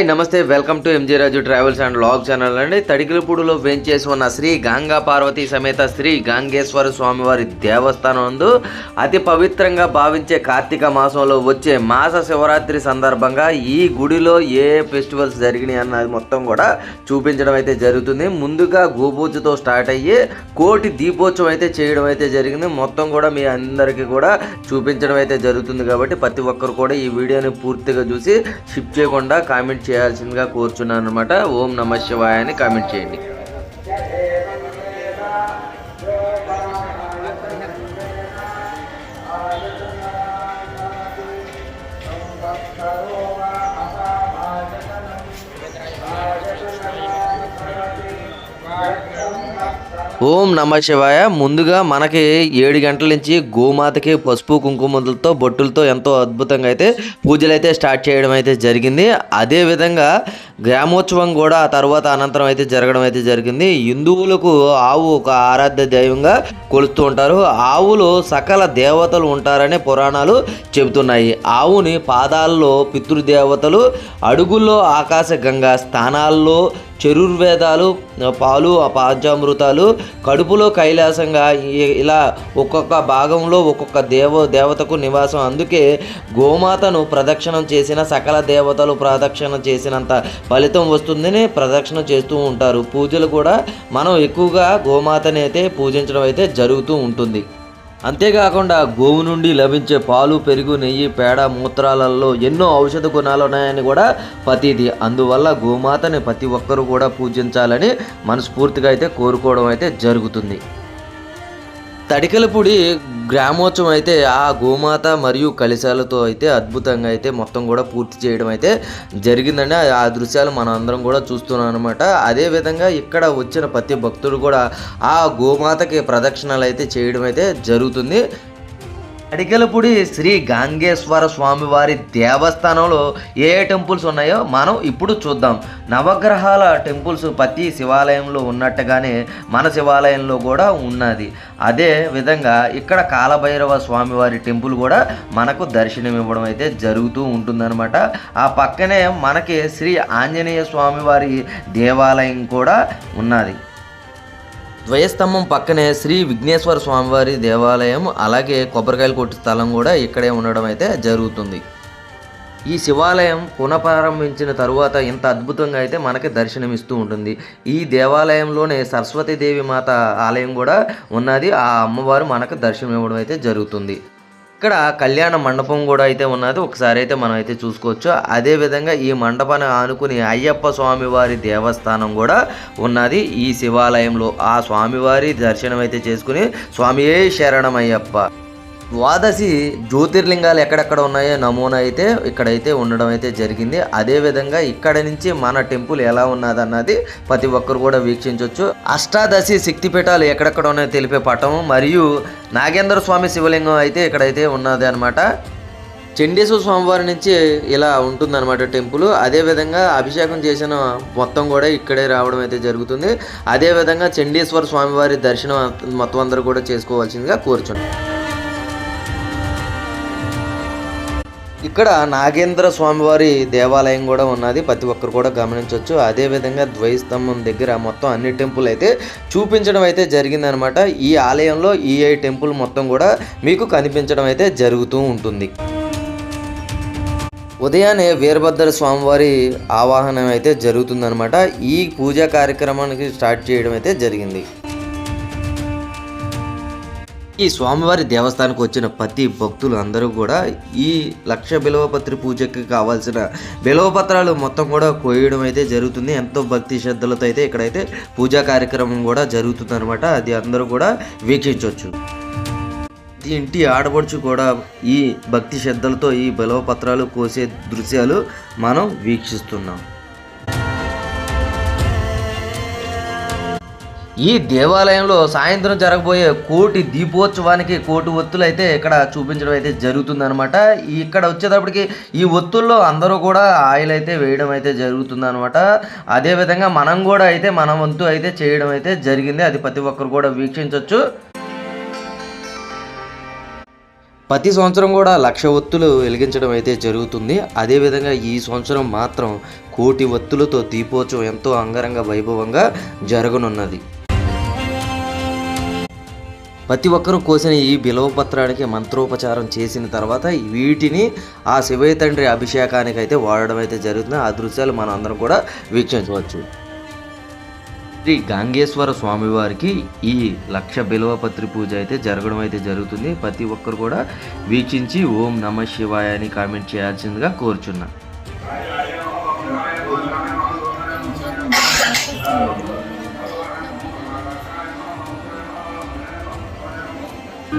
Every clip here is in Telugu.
హాయ్ నమస్తే welcome to MG Raju travels and vlog channel అండి. తడికిలపూడిలో వేంచేసి ఉన్న శ్రీ గంగా పార్వతీ సమేత శ్రీ గంగేశ్వర స్వామివారి దేవస్థానం నందు అతి పవిత్రంగా భావించే కార్తీక మాసంలో వచ్చే మాస శివరాత్రి సందర్భంగా ఈ గుడిలో ఏ ఫెస్టివల్స్ జరిగినాయి అన్నది మొత్తం కూడా చూపించడం అయితే జరుగుతుంది. ముందుగా గోపూజతో స్టార్ట్ అయ్యి కోటి దీపోత్సవం అయితే చేయడం అయితే జరిగింది. మొత్తం కూడా మీ అందరికీ కూడా చూపించడం అయితే జరుగుతుంది కాబట్టి ప్రతి ఒక్కరు కూడా ఈ వీడియోని పూర్తిగా చూసి షిప్ చేయకుండా కామెంట్ చేయాల్సిందిగా కోరుచున్నాను అనమాట ఓం నమ శివాయ అని కామెంట్ చేయండి. ఓం నమ శివాయ. ముందుగా మనకి ఏడు గంటల నుంచి గోమాతకి పసుపు కుంకుమలతో బొట్టులతో ఎంతో అద్భుతంగా అయితే పూజలు అయితే స్టార్ట్ చేయడం అయితే జరిగింది. అదే విధంగా గ్రామోత్సవం కూడా ఆ తర్వాత అనంతరం అయితే జరగడం అయితే జరిగింది. హిందువులకు ఆవు ఒక ఆరాధ్య దైవంగా కొలుస్తూ ఉంటారు. ఆవులు సకల దేవతలు ఉంటారని పురాణాలు చెబుతున్నాయి. ఆవుని పాదాల్లో పితృదేవతలు అడుగుల్లో ఆకాశ గంగా స్థానాల్లో చతుర్వేదాలు పాలు పాంచామృతాలు కడుపులో కైలాసంగా ఇలా ఒక్కొక్క భాగంలో ఒక్కొక్క దేవ దేవతకు నివాసం. అందుకే గోమాతను ప్రదక్షిణం చేసిన సకల దేవతలు ప్రదక్షిణ చేసినంత ఫలితం వస్తుందని ప్రదక్షిణ చేస్తూ ఉంటారు. పూజలు కూడా మనం ఎక్కువగా గోమాతని అయితే పూజించడం అయితే జరుగుతూ ఉంటుంది. అంతేకాకుండా గోవు నుండి లభించే పాలు పెరుగు నెయ్యి పేడ మూత్రాలలో ఎన్నో ఔషధ గుణాలు ఉన్నాయని కూడా ప్రతీది అందువల్ల గోమాతని ప్రతి ఒక్కరూ కూడా పూజించాలని మనస్ఫూర్తిగా అయితే కోరుకోవడం అయితే జరుగుతుంది. తడికలపూడి గ్రామోత్సవం అయితే ఆ గోమాత మరియు కలిశాలతో అయితే అద్భుతంగా అయితే మొత్తం కూడా పూర్తి చేయడం అయితే జరిగిందండి. ఆ- ఆ దృశ్యాలు మనం అందరం కూడా చూస్తున్నాం అనమాట అదేవిధంగా ఇక్కడ వచ్చిన ప్రతి భక్తుడు కూడా ఆ గోమాతకి ప్రదక్షిణలు అయితే చేయడం అయితే జరుగుతుంది. అడిగలపూడి శ్రీ గాంగేశ్వర స్వామివారి దేవస్థానంలో ఏ ఏ టెంపుల్స్ ఉన్నాయో మనం ఇప్పుడు చూద్దాం. నవగ్రహాల టెంపుల్స్ ప్రతి శివాలయంలో ఉన్నట్టుగానే మన శివాలయంలో కూడా ఉన్నది. అదే విధంగా ఇక్కడ కాలభైరవ స్వామివారి టెంపుల్ కూడా మనకు దర్శనం ఇవ్వడం అయితే జరుగుతూ ఉంటుందన్నమాట. ఆ పక్కనే మనకి శ్రీ ఆంజనేయ స్వామివారి దేవాలయం కూడా ఉన్నది. ద్వయస్తంభం పక్కనే శ్రీ విఘ్నేశ్వర స్వామివారి దేవాలయం అలాగే కొబ్బరికాయలు కొట్టు స్థలం కూడా ఇక్కడే ఉండడం అయితే జరుగుతుంది. ఈ శివాలయం పునఃప్రారంభించిన తరువాత ఇంత అద్భుతంగా అయితే మనకి దర్శనమిస్తూ ఉంటుంది. ఈ దేవాలయంలోనే సరస్వతీదేవి మాత ఆలయం కూడా ఉన్నది. ఆ అమ్మవారు మనకు దర్శనం ఇవ్వడం అయితే జరుగుతుంది. ఇక్కడ కళ్యాణ మండపం కూడా అయితే ఉన్నది. ఒకసారి అయితే మనం అయితే చూసుకోవచ్చు. అదే విధంగా ఈ మండపాన్ని ఆనుకుని అయ్యప్ప స్వామివారి దేవస్థానం కూడా ఉన్నది. ఈ శివాలయంలో ఆ స్వామివారి దర్శనం అయితే చేసుకుని స్వామియే శరణం అయ్యప్ప ద్వాదశి జ్యోతిర్లింగాలు ఎక్కడెక్కడ ఉన్నాయో నమూనా అయితే ఇక్కడైతే ఉండడం అయితే జరిగింది. అదే విధంగా ఇక్కడ నుంచి మన టెంపుల్ ఎలా ఉన్నది అన్నది ప్రతి ఒక్కరు కూడా వీక్షించవచ్చు అష్టాదశి శక్తిపీఠాలు ఎక్కడెక్కడ ఉన్నాయో తెలిపే పటం మరియు నాగేంద్ర స్వామి శివలింగం అయితే ఇక్కడైతే ఉన్నది అనమాట చండేశ్వర స్వామివారి నుంచి ఇలా ఉంటుందన్నమాట టెంపుల్. అదేవిధంగా అభిషేకం చేసిన మొత్తం కూడా ఇక్కడే రావడం అయితే జరుగుతుంది. అదేవిధంగా చండీశ్వర స్వామివారి దర్శనం మొత్తం అందరూ కూడా చేసుకోవాల్సిందిగా కోరుచున్నాను ఇక్కడ నాగేంద్ర స్వామివారి దేవాలయం కూడా ఉన్నది. ప్రతి ఒక్కరు కూడా గమనించవచ్చు అదేవిధంగా ద్వైస్తంభం దగ్గర మొత్తం అన్ని టెంపుల్ అయితే చూపించడం అయితే జరిగిందనమాట. ఈ ఆలయంలో ఈ ఏ టెంపుల్ మొత్తం కూడా మీకు కనిపించడం అయితే జరుగుతూ ఉంటుంది. ఉదయాన్నే వీరభద్ర స్వామివారి ఆవాహనం అయితే జరుగుతుందనమాట. ఈ పూజా కార్యక్రమానికి స్టార్ట్ చేయడం అయితే జరిగింది. ఈ స్వామివారి దేవస్థానానికి వచ్చిన ప్రతి భక్తులు అందరూ కూడా ఈ లక్ష బిలవపత్రి పూజకి కావాల్సిన బిలవపత్రాలు మొత్తం కూడా కోయడం అయితే జరుగుతుంది. ఎంతో భక్తి శ్రద్ధలతో అయితే ఇక్కడైతే పూజా కార్యక్రమం కూడా జరుగుతుంది అనమాట అది అందరూ కూడా వీక్షించవచ్చు ఇంటి ఆడపడుచు కూడా ఈ భక్తి శ్రద్ధలతో ఈ బిలవపత్రాలు కోసే దృశ్యాలు మనం వీక్షిస్తున్నాం. ఈ దేవాలయంలో సాయంత్రం జరగబోయే కోటి దీపోత్సవానికి కోటి ఒత్తులు అయితే ఇక్కడ చూపించడం అయితే జరుగుతుందనమాట ఇక్కడ వచ్చేటప్పటికి ఈ ఒత్తుల్లో అందరూ కూడా ఆయిల్ అయితే వేయడం అయితే జరుగుతుందనమాట అదేవిధంగా మనం కూడా అయితే మన వంతు అయితే చేయడం అయితే జరిగింది. అది ప్రతి ఒక్కరు కూడా వీక్షించవచ్చు ప్రతి సంవత్సరం కూడా లక్ష ఒత్తులు వెలిగించడం అయితే జరుగుతుంది. అదేవిధంగా ఈ సంవత్సరం మాత్రం కోటి ఒత్తులతో దీపోత్సవం ఎంతో అంగరంగ వైభవంగా జరగనున్నది. ప్రతి ఒక్కరూ కోసిన ఈ బిలవ పత్రానికి మంత్రోపచారం చేసిన తర్వాత వీటిని ఆ శివయ్య తండ్రి అభిషేకానికి అయితే వాడడం అయితే జరుగుతుంది. ఆ దృశ్యాలు మనం అందరం కూడా వీక్షించవచ్చు. శ్రీ గాంగేశ్వర స్వామివారికి ఈ లక్ష బిల్వపత్రి పూజ అయితే జరగడం అయితే జరుగుతుంది. ప్రతి ఒక్కరు కూడా వీక్షించి ఓం నమ శివాయ అని కామెంట్ చేయాల్సిందిగా కోరుచున్నా. ఈ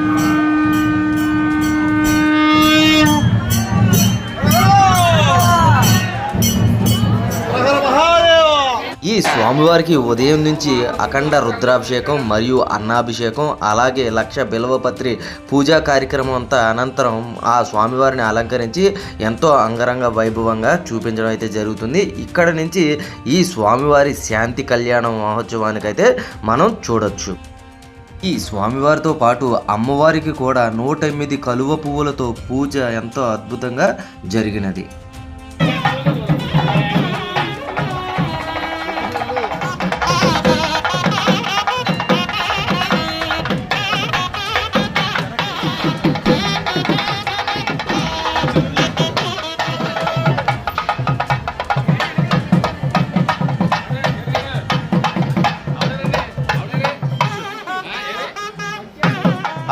స్వామివారికి ఉదయం నుంచి అఖండ రుద్రాభిషేకం మరియు అన్నాభిషేకం అలాగే లక్ష బిల్వపత్రి పూజా కార్యక్రమం అంతా అనంతరం ఆ స్వామివారిని అలంకరించి ఎంతో అంగరంగ వైభవంగా చూపించడం అయితే జరుగుతుంది. ఇక్కడ నుంచి ఈ స్వామివారి శాంతి కళ్యాణ మహోత్సవానికైతే మనం చూడొచ్చు. ఈ స్వామివారితో పాటు అమ్మవారికి కూడా నూట ఎనిమిది కలువ పువ్వులతో పూజ ఎంతో అద్భుతంగా జరిగినది.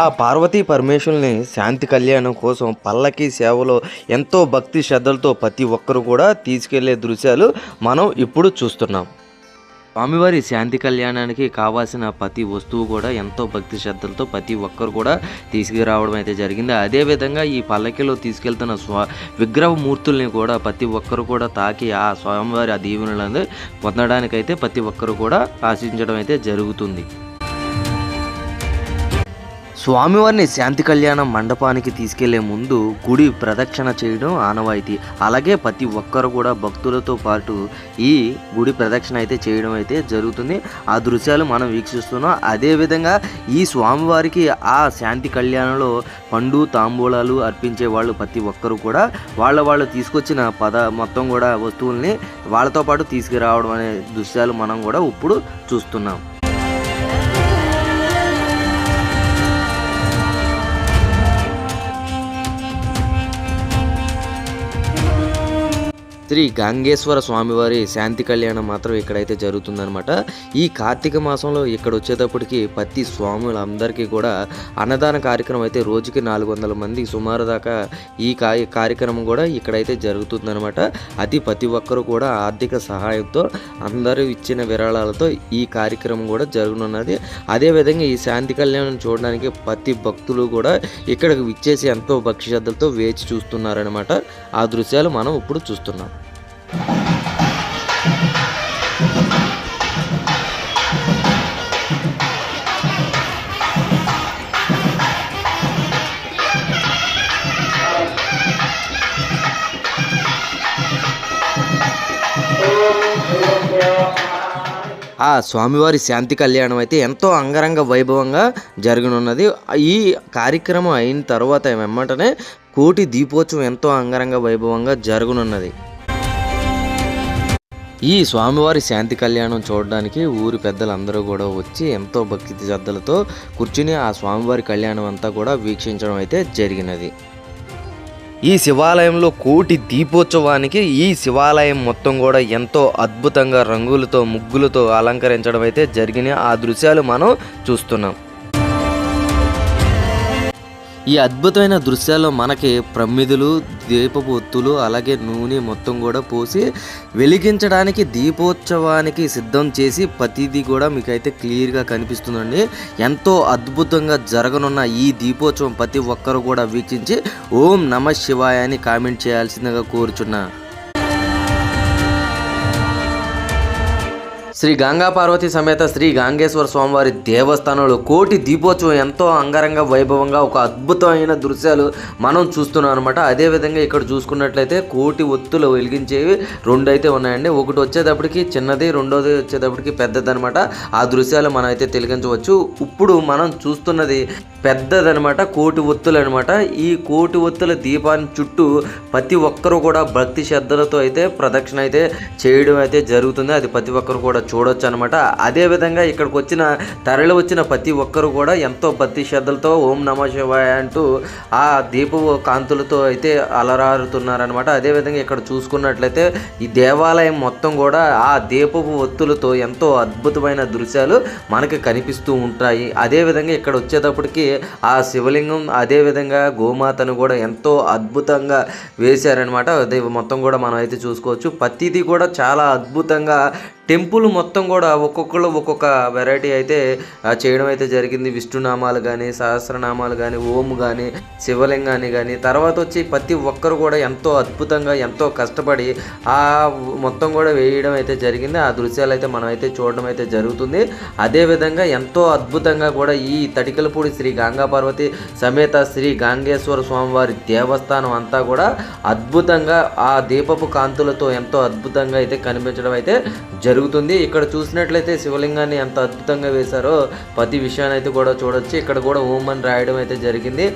ఆ పార్వతీ పరమేశ్వరుని శాంతి కళ్యాణం కోసం పల్లకి సేవలో ఎంతో భక్తి శ్రద్ధలతో ప్రతి ఒక్కరు కూడా తీసుకెళ్ళే దృశ్యాలు మనం ఇప్పుడు చూస్తున్నాం. స్వామివారి శాంతి కళ్యాణానికి కావాల్సిన ప్రతి వస్తువు కూడా ఎంతో భక్తి శ్రద్ధలతో ప్రతి ఒక్కరు కూడా తీసుకురావడం అయితే జరిగింది. అదేవిధంగా ఈ పల్లకిలో తీసుకెళ్తున్న స్వా విగ్రహ మూర్తుల్ని కూడా ప్రతి ఒక్కరు కూడా తాకి ఆ స్వామివారి ఆ దీవెనలను పొందడానికైతే ప్రతి ఒక్కరు కూడా ఆశించడం అయితే జరుగుతుంది. స్వామివారిని శాంతి కళ్యాణం మండపానికి తీసుకెళ్ళే ముందు గుడి ప్రదక్షిణ చేయడం ఆనవాయితీ. అలాగే ప్రతి ఒక్కరు కూడా భక్తులతో పాటు ఈ గుడి ప్రదక్షిణ అయితే చేయడం అయితే జరుగుతుంది. ఆ దృశ్యాలు మనం వీక్షిస్తున్నాం. అదేవిధంగా ఈ స్వామివారికి ఆ శాంతి కళ్యాణంలో పండు తాంబూలాలు అర్పించే వాళ్ళు ప్రతి ఒక్కరు కూడా వాళ్ళ వాళ్ళు తీసుకొచ్చిన పద మొత్తం కూడా వస్తువుల్ని వాళ్ళతో పాటు తీసుకురావడం అనే దృశ్యాలు మనం కూడా ఇప్పుడు చూస్తున్నాం. శ్రీ గంగేశ్వర స్వామివారి శాంతి కళ్యాణం మాత్రం ఇక్కడైతే జరుగుతుందనమాట ఈ కార్తీక మాసంలో ఇక్కడ వచ్చేటప్పటికి ప్రతి స్వాములందరికీ కూడా అన్నదాన కార్యక్రమం అయితే రోజుకి నాలుగు వందల మంది సుమారు దాకా ఈ కార్యక్రమం కూడా ఇక్కడైతే జరుగుతుందనమాట అది ప్రతి ఒక్కరూ కూడా ఆర్థిక సహాయంతో అందరూ ఇచ్చిన విరాళాలతో ఈ కార్యక్రమం కూడా జరగనున్నది. అదేవిధంగా ఈ శాంతి కళ్యాణం చూడడానికి ప్రతి భక్తులు కూడా ఇక్కడికి విచ్చేసి ఎంతో భక్తి శ్రద్ధలతో వేచి చూస్తున్నారనమాట ఆ దృశ్యాలు మనం ఇప్పుడు చూస్తున్నాం. ఆ స్వామివారి శాంతి కళ్యాణం అయితే ఎంతో అంగరంగ వైభవంగా జరగనున్నది. ఈ కార్యక్రమం అయిన తర్వాత వెంబటనే కోటి దీపోత్సవం ఎంతో అంగరంగ వైభవంగా జరగనున్నది. ఈ స్వామివారి శాంతి కళ్యాణం చూడడానికి ఊరి పెద్దలందరూ కూడా వచ్చి ఎంతో భక్తి శ్రద్ధలతో కూర్చుని ఆ స్వామివారి కళ్యాణం అంతా కూడా వీక్షించడం అయితే జరిగినది. ఈ శివాలయంలో కోటి దీపోత్సవానికి ఈ శివాలయం మొత్తం కూడా ఎంతో అద్భుతంగా రంగులతో ముగ్గులతో అలంకరించడం అయితే జరిగిన ఆ దృశ్యాలు మనం చూస్తున్నాం. ఈ అద్భుతమైన దృశ్యాల్లో మనకి ప్రమిదులు దీపపు ఒత్తులు అలాగే నూనె మొత్తం కూడా పోసి వెలిగించడానికి దీపోత్సవానికి సిద్ధం చేసి ప్రతిదీ కూడా మీకు అయితే క్లియర్గా కనిపిస్తుందండి. ఎంతో అద్భుతంగా జరగనున్న ఈ దీపోత్సవం ప్రతి ఒక్కరు కూడా వీక్షించి ఓం నమ శివాయ అని కామెంట్ చేయాల్సిందిగా కోరుచున్నా. శ్రీ గంగా పార్వతి సమేత శ్రీ గాంగేశ్వర స్వామివారి దేవస్థానంలో కోటి దీపోత్సవం ఎంతో అంగరంగ వైభవంగా ఒక అద్భుతమైన దృశ్యాలు మనం చూస్తున్నాం అనమాట అదేవిధంగా ఇక్కడ చూసుకున్నట్లయితే కోటి ఒత్తులు వెలిగించేవి రెండు అయితే ఉన్నాయండి. ఒకటి వచ్చేటప్పటికి చిన్నది రెండోది వచ్చేటప్పటికి పెద్దది అనమాట ఆ దృశ్యాలు మనం అయితే తెలిగించవచ్చు ఇప్పుడు మనం చూస్తున్నది పెద్దదనమాట కోటి ఒత్తులు అనమాట ఈ కోటి ఒత్తుల దీపాన్ని చుట్టూ ప్రతి ఒక్కరూ కూడా భక్తి శ్రద్ధలతో అయితే ప్రదక్షిణ అయితే చేయడం అయితే జరుగుతుంది. అది ప్రతి ఒక్కరు కూడా చూడొచ్చు అనమాట అదేవిధంగా ఇక్కడికి వచ్చిన తరలి వచ్చిన ప్రతి ఒక్కరు కూడా ఎంతో భక్తి శ్రద్ధలతో ఓం నమ శివాయ అంటూ ఆ దీప కాంతులతో అయితే అలరారుతున్నారనమాట. అదేవిధంగా ఇక్కడ చూసుకున్నట్లయితే ఈ దేవాలయం మొత్తం కూడా ఆ దీపపు ఒత్తులతో ఎంతో అద్భుతమైన దృశ్యాలు మనకి కనిపిస్తూ ఉంటాయి. అదేవిధంగా ఇక్కడ వచ్చేటప్పటికి ఆ శివలింగం అదేవిధంగా గోమాతను కూడా ఎంతో అద్భుతంగా వేశారనమాట అదే మొత్తం కూడా మనం అయితే చూసుకోవచ్చు. ప్రతిదీ కూడా చాలా అద్భుతంగా టెంపుల్ మొత్తం కూడా ఒక్కొక్కరు ఒక్కొక్క వెరైటీ అయితే చేయడం అయితే జరిగింది. విష్ణునామాలు కానీ సహస్రనామాలు కానీ ఓం కానీ శివలింగాన్ని కానీ తర్వాత వచ్చి ప్రతి ఒక్కరు కూడా ఎంతో అద్భుతంగా ఎంతో కష్టపడి ఆ మొత్తం కూడా వేయడం అయితే జరిగింది. ఆ దృశ్యాలు అయితే మనం అయితే చూడడం అయితే జరుగుతుంది. అదేవిధంగా ఎంతో అద్భుతంగా కూడా ఈ తటికలపూడి శ్రీ గంగా పార్వతి సమేత శ్రీ గాంగేశ్వర స్వామివారి దేవస్థానం అంతా కూడా అద్భుతంగా ఆ దీపపు కాంతులతో ఎంతో అద్భుతంగా అయితే కనిపించడం అయితే జరుగుతుంది. జరుగుతుంది. ఇక్కడ చూసినట్లయితే శివలింగాన్ని ఎంత అద్భుతంగా వేశారో ప్రతి విషయాన్ని అయితే కూడా చూడొచ్చు. ఇక్కడ కూడా ఓం అని రాయడం అయితే జరిగింది.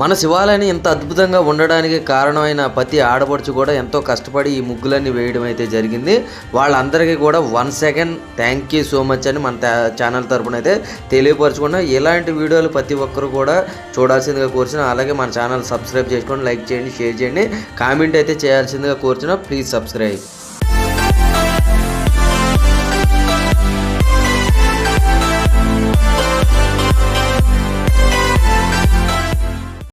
మన శివాలయాన్ని ఇంత అద్భుతంగా ఉండడానికి కారణమైన ప్రతి ఆడపడుచు కూడా ఎంతో కష్టపడి ఈ ముగ్గులన్నీ వేయడం అయితే జరిగింది. వాళ్ళందరికీ కూడా one second thank you so much అని మన తా- ఛానల్ తరపున అయితే తెలియపరచుకున్నా ఇలాంటి వీడియోలు ప్రతి ఒక్కరు కూడా చూడాల్సిందిగా కోరుచున్నా. అలాగే మన ఛానల్ సబ్స్క్రైబ్ చేసుకోండి లైక్ చేయండి షేర్ చేయండి. కామెంట్ అయితే చేయాల్సిందిగా కోరుచున్నా. Please subscribe.